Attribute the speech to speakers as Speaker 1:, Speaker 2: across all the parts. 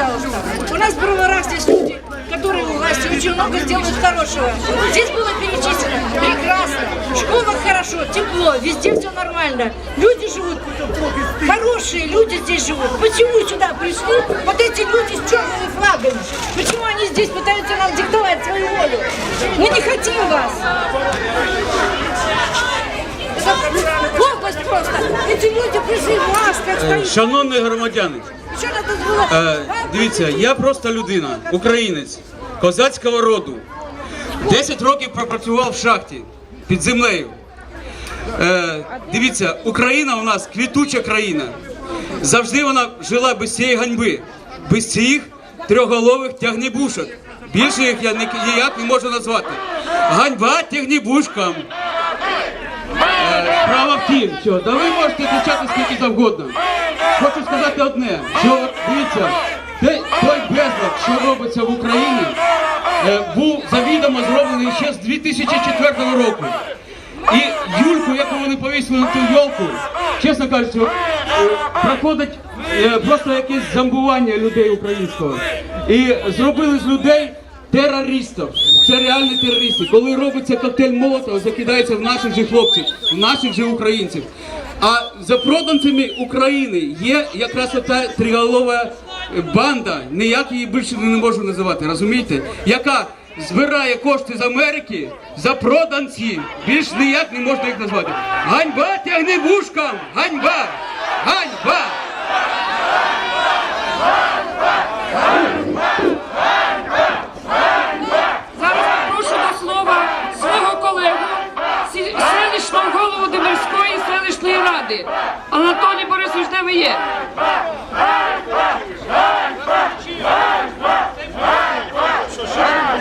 Speaker 1: пожалуйста. У нас в Броварах здесь люди, которые у власти очень много сделают хорошего. Здесь было перечислено прекрасно. В школах хорошо, тепло, везде все нормально. Люди живут, хорошие люди здесь живут. Почему сюда пришли вот эти люди с черными флагами? Почему они здесь пытаются нам диктовать свою волю? Мы не хотим вас. Глупость просто. Эти люди пришли в масках, стоят.
Speaker 2: Шановні громадяни? Е, дивіться, я просто людина, українець, козацького роду. 10 років пропрацював в шахті під землею. Е, дивіться, Україна у нас квітуча країна. Завжди вона жила без цієї ганьби, без цих трьохголових тягнебушок. Більше їх я ніяк не можу назвати. Ганьба тягнебушкам. Е, Справа в тім, що да ви можете кричати скільки завгодно. Хочу сказати одне, що дивіться, той безлад, що робиться в Україні, е, був завідомо зроблений ще з 2004 року. І Юльку, яку вони повісили на ту йолку, чесно кажучи, е, проходить е, просто якесь зомбування людей українського. І зробили з людей терористів. Це реальні терористи. Коли робиться коктейль Молотова, закидається в наших же хлопців, в наших же українців. А за проданцями України є якраз ота триголова банда, ніяк її більше не можу називати, розумієте? Яка збирає кошти з Америки за проданці. Більш ніяк не можна їх назвати. Ганьба тягни вушкам! Ганьба! Ганьба!
Speaker 3: Ради. Анатолій Борисович, де ви є?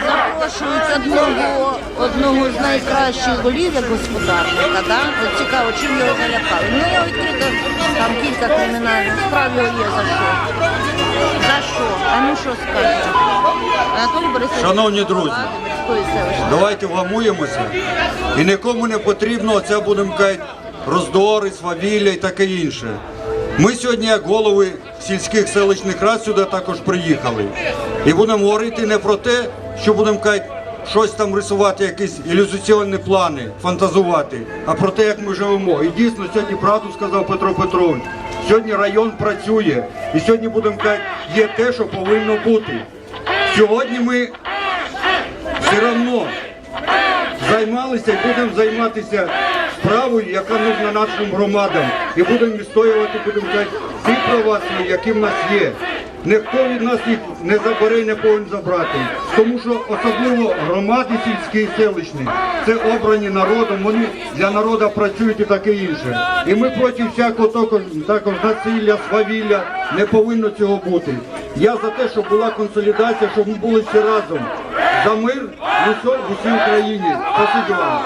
Speaker 4: Запрошують одного, одного з найкращих голів як господарника, да? От цікаво, чим його налякали. Ну, я відкрито, там кілька кримінальних справ його є за що. За що? А ну що скаже? Анатолій Борисович.
Speaker 5: Шановні друзі,
Speaker 4: селищної.
Speaker 5: давайте вгамуємося. І нікому не потрібно оце будемо казати, роздори, свавілля і таке інше. Ми сьогодні, як голови сільських селищних рад, сюди також приїхали. І будемо говорити не про те, що будемо щось там рисувати, якісь ілюзаційні плани, фантазувати, а про те, як ми живемо. І дійсно сьогодні правду сказав Петро Петрович. Сьогодні район працює. І сьогодні будемо казати, є те, що повинно бути. Сьогодні ми все одно займалися і будемо займатися справою, яка нужна нашим громадам. І будемо відстоювати, будемо казати, ті права які в нас є. Ніхто від нас їх не забере не повинен забрати. Тому що особливо громади сільські і селищні, це обрані народом, вони для народу працюють і таке інше. І ми проти всякого також, також насилля, свавілля не повинно цього бути. Я за те, щоб була консолідація, щоб ми були всі разом. За мир в усій Україні. Спасибі вам.